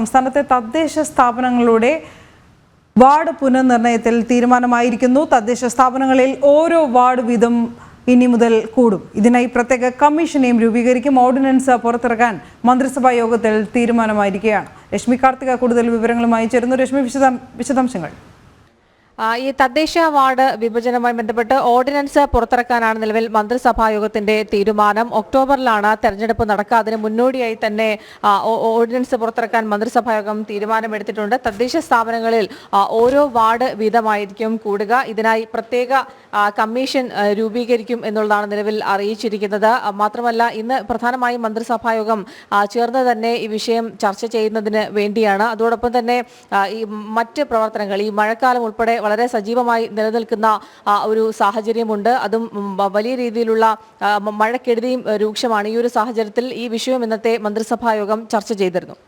സംസ്ഥാനത്തെ തദ്ദേശ സ്ഥാപനങ്ങളുടെ വാർഡ് പുനർനിർണയത്തിൽ തീരുമാനമായിരിക്കുന്നു. തദ്ദേശ സ്ഥാപനങ്ങളിൽ ഓരോ വാർഡ് വീതം ഇനി മുതൽ കൂടും. ഇതിനായി പ്രത്യേക കമ്മീഷനെയും രൂപീകരിക്കും. ഓർഡിനൻസ് പുറത്തിറക്കാൻ മന്ത്രിസഭാ യോഗത്തിൽ തീരുമാനമായിരിക്കുകയാണ്. രശ്മി കാർത്തിക കൂടുതൽ വിവരങ്ങളുമായി ചേരുന്നു. രശ്മി വിശദാം വിശദാംശങ്ങൾ. ഈ തദ്ദേശ വാർഡ് വിഭജനവുമായി ബന്ധപ്പെട്ട് ഓർഡിനൻസ് പുറത്തിറക്കാനാണ് നിലവിൽ മന്ത്രിസഭാ യോഗത്തിന്റെ തീരുമാനം. ഒക്ടോബറിലാണ് തെരഞ്ഞെടുപ്പ് നടക്കുക. അതിന് മുന്നോടിയായി തന്നെ ഓർഡിനൻസ് പുറത്തിറക്കാൻ മന്ത്രിസഭാ യോഗം തീരുമാനമെടുത്തിട്ടുണ്ട്. തദ്ദേശ സ്ഥാപനങ്ങളിൽ ഓരോ വാർഡ് വീതമായിരിക്കും കൂടുക. ഇതിനായി പ്രത്യേക കമ്മീഷൻ രൂപീകരിക്കും എന്നുള്ളതാണ് നിലവിൽ അറിയിച്ചിരിക്കുന്നത്. മാത്രമല്ല ഇന്ന് പ്രധാനമായും മന്ത്രിസഭാ യോഗം ചേർന്ന് തന്നെ ഈ വിഷയം ചർച്ച ചെയ്യുന്നതിന് വേണ്ടിയാണ്. അതോടൊപ്പം തന്നെ ഈ മറ്റ് പ്രവർത്തനങ്ങൾ ഈ മഴക്കാലം ഉൾപ്പെടെ വളരെ സജീവമായി നിലനിൽക്കുന്ന ഒരു സാഹചര്യമുണ്ട്. അതും വലിയ രീതിയിലുള്ള മഴക്കെടുതിയും രൂക്ഷമാണ്. ഈ ഒരു സാഹചര്യത്തിൽ ഈ വിഷയം ഇന്നത്തെ മന്ത്രിസഭാ യോഗം ചർച്ച ചെയ്തിരുന്നു.